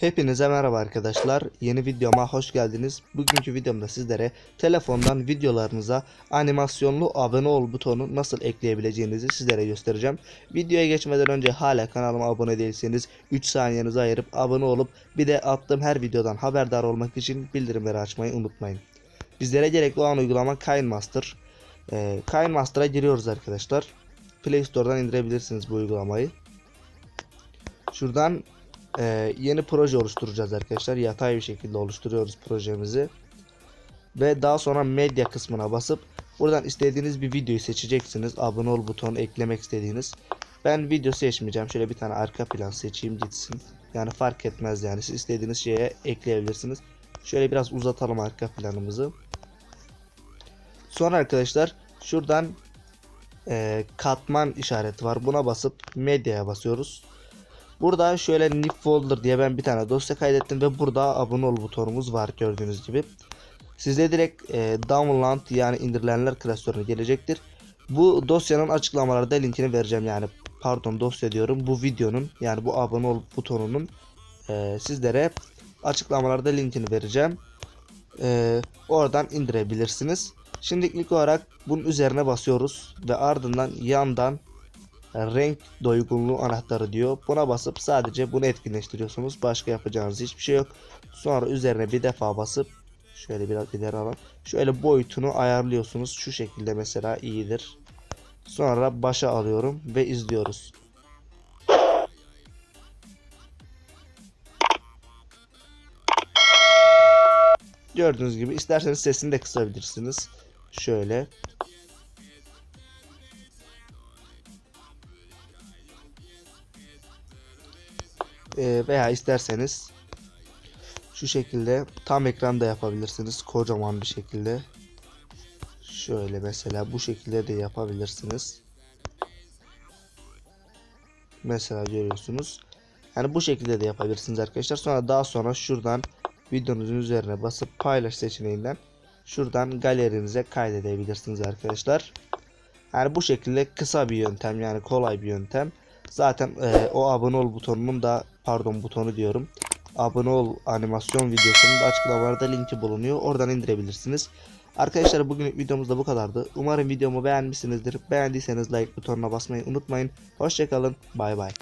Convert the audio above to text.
Hepinize merhaba arkadaşlar. Yeni videoma hoş geldiniz. Bugünkü videomda sizlere telefondan videolarınıza animasyonlu abone ol butonu nasıl ekleyebileceğinizi sizlere göstereceğim. Videoya geçmeden önce hala kanalıma abone değilseniz 3 saniyenizi ayırıp abone olup bir de attığım her videodan haberdar olmak için bildirimleri açmayı unutmayın. Bizlere gerekli olan uygulama KineMaster. Ee, KineMaster'a giriyoruz arkadaşlar. Play Store'dan indirebilirsiniz bu uygulamayı. Şuradan ee, yeni proje oluşturacağız arkadaşlar. Yatay bir şekilde oluşturuyoruz projemizi. Ve daha sonra medya kısmına basıp buradan istediğiniz bir videoyu seçeceksiniz. Abone ol butonu eklemek istediğiniz. Ben video seçmeyeceğim. Şöyle bir tane arka plan seçeyim gitsin. Yani fark etmez yani. Siz istediğiniz şeye ekleyebilirsiniz. Şöyle biraz uzatalım arka planımızı. Sonra arkadaşlar şuradan e, katman işareti var. Buna basıp medyaya basıyoruz. Burada şöyle nip folder diye ben bir tane dosya kaydettim ve burada abone ol butonumuz var gördüğünüz gibi. Size direkt e, download yani indirilenler klasörüne gelecektir. Bu dosyanın açıklamalarda linkini vereceğim yani pardon dosya diyorum bu videonun yani bu abone ol butonunun e, sizlere açıklamalarda linkini vereceğim. E, oradan indirebilirsiniz. Şimdi ilk olarak bunun üzerine basıyoruz ve ardından yandan renk doygunluğu anahtarı diyor. Buna basıp sadece bunu etkinleştiriyorsunuz. Başka yapacağınız hiçbir şey yok. Sonra üzerine bir defa basıp şöyle biraz ileri alalım. Şöyle boyutunu ayarlıyorsunuz. Şu şekilde mesela iyidir. Sonra başa alıyorum ve izliyoruz. Gördüğünüz gibi isterseniz sesini de kısabilirsiniz. Şöyle. Ee, veya isterseniz şu şekilde tam ekranda yapabilirsiniz. Kocaman bir şekilde. Şöyle mesela bu şekilde de yapabilirsiniz. Mesela görüyorsunuz. Yani bu şekilde de yapabilirsiniz arkadaşlar. Sonra daha sonra şuradan videonuzun üzerine basıp paylaş seçeneğinden şuradan galerinize kaydedebilirsiniz arkadaşlar. Yani bu şekilde kısa bir yöntem yani kolay bir yöntem Zaten e, o abone ol butonunun da pardon butonu diyorum. Abone ol animasyon videosunun da açıklamalarda linki bulunuyor. Oradan indirebilirsiniz. Arkadaşlar bugün videomuz da bu kadardı. Umarım videomu beğenmişsinizdir. Beğendiyseniz like butonuna basmayı unutmayın. Hoşçakalın. Bay bay.